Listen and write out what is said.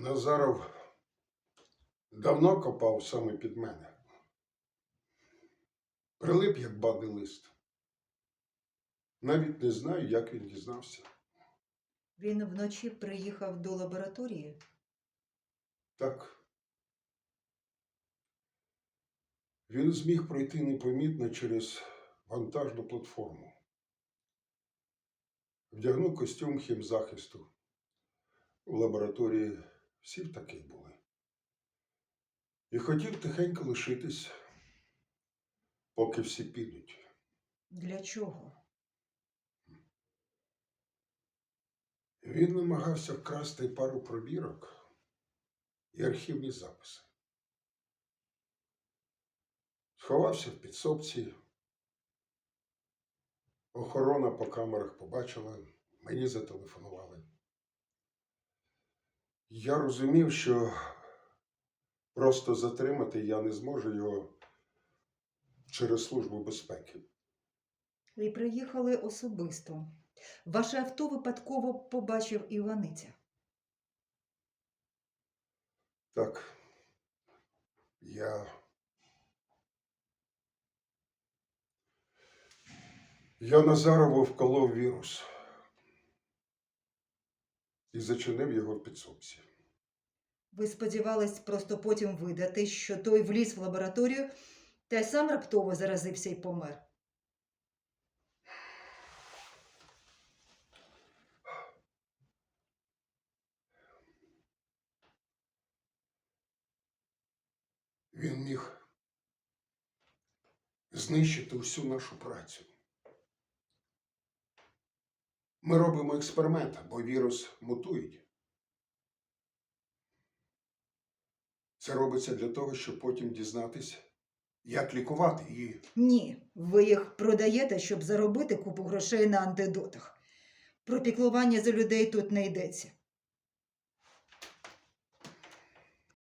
Назаров давно копав саме під мене. Прилип, як бабий лист. Навіть не знаю, як він дізнався. Він вночі приїхав до лабораторії. Так. Він зміг пройти непомітно через вантажну платформу. Вдягнув костюм хімзахисту. В лабораторії всі в такі були. І хотів тихенько лишитись, поки всі підуть. Для чого? Він намагався вкрасти пару пробірок і архівні записи. Сховався в підсобці. Охорона по камерах побачила, мені зателефонували. Я розумів, що просто затримати я не зможу його через службу безпеки. Ви приїхали особисто. Ваше авто випадково побачив Іваниця. Так, я. Я Назарову вколов вірус і зачинив його в підсобці. Ви сподівались просто потім видати, що той вліз в лабораторію та й сам раптово заразився і помер. Він міг знищити всю нашу працю. Ми робимо експеримент, бо вірус мутують. Це робиться для того, щоб потім дізнатися, як лікувати її. Ні, ви їх продаєте, щоб заробити купу грошей на антидотах. Про піклування за людей тут не йдеться.